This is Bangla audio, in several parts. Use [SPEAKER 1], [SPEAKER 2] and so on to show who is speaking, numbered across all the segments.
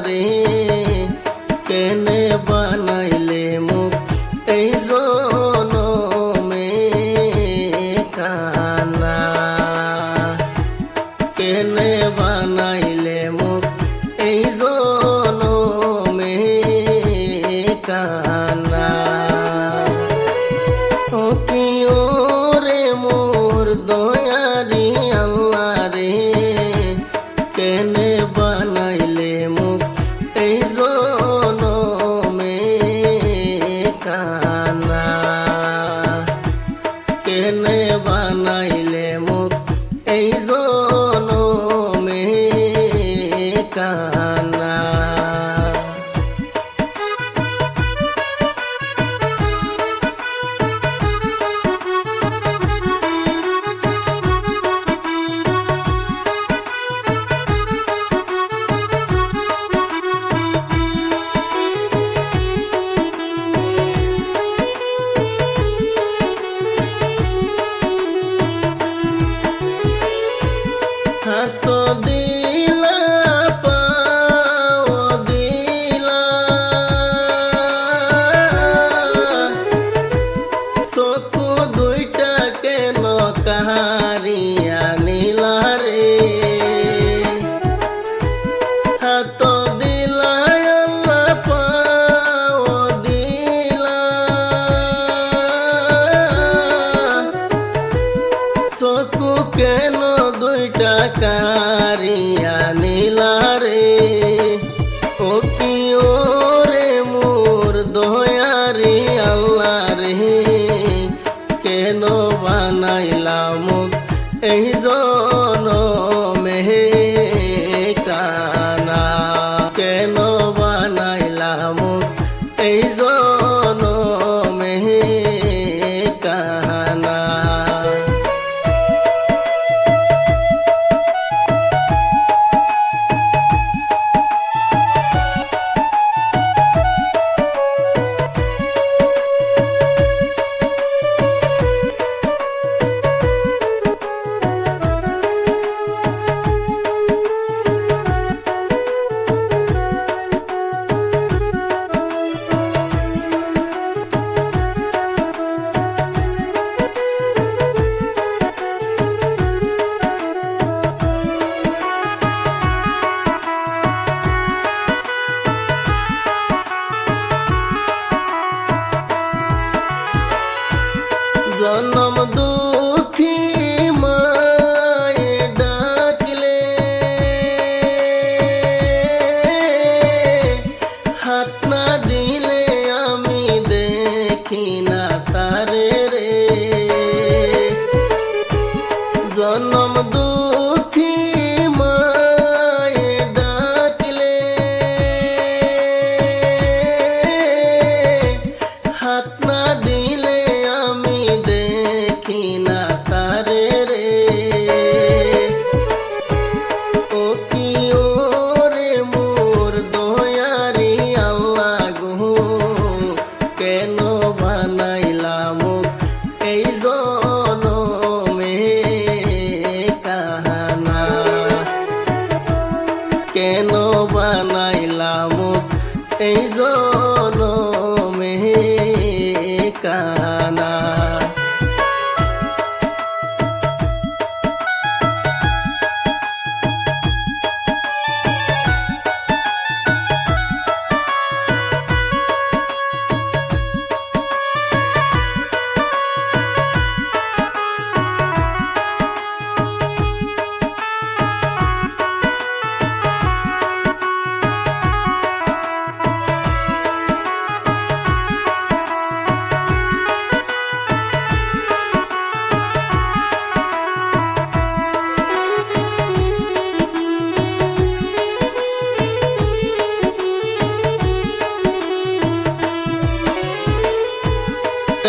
[SPEAKER 1] রে কেনে বানাইলে মুখ এই জনমে কানা কেনে বানাইলে মুখ এই জন ঠিকানা কারিয়া নীলা রে। ও কি ও রে মোর দয়ারি আল্লাহ রে। কেন বানাইলাম এই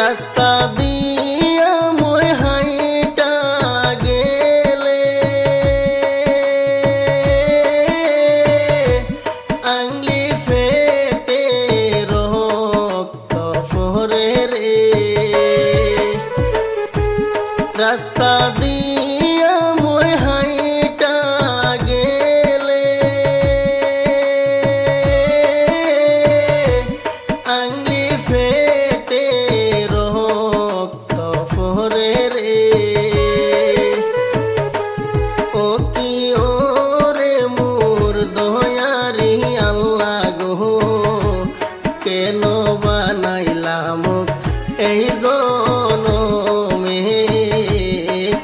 [SPEAKER 1] রাস্তা দিয়া মোর হাইটা গেলে। আংলি ফেটে রক্ত শহরে রে। রাস্তা এই জনমে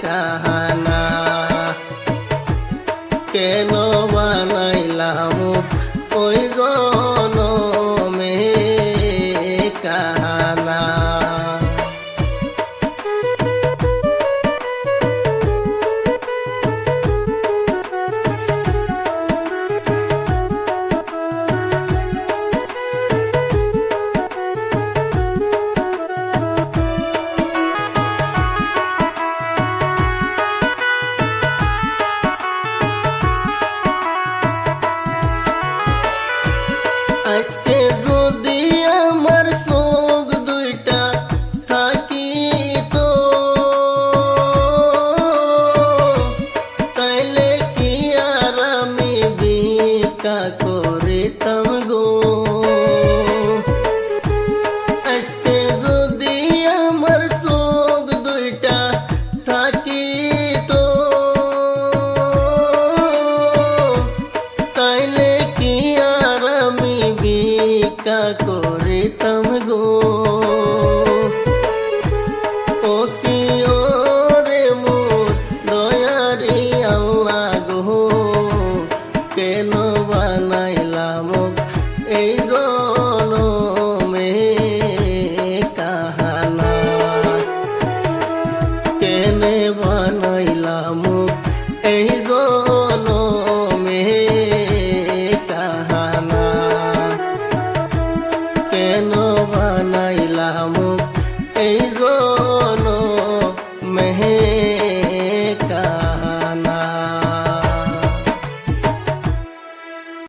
[SPEAKER 1] কাহানা কেন বানাইলাম ওই জনমে কাহানা বিকা করিতাম গো ও কি ও রে মোর দয়ারি আল্লাহ গো কেন বানাইলাম এই জনমে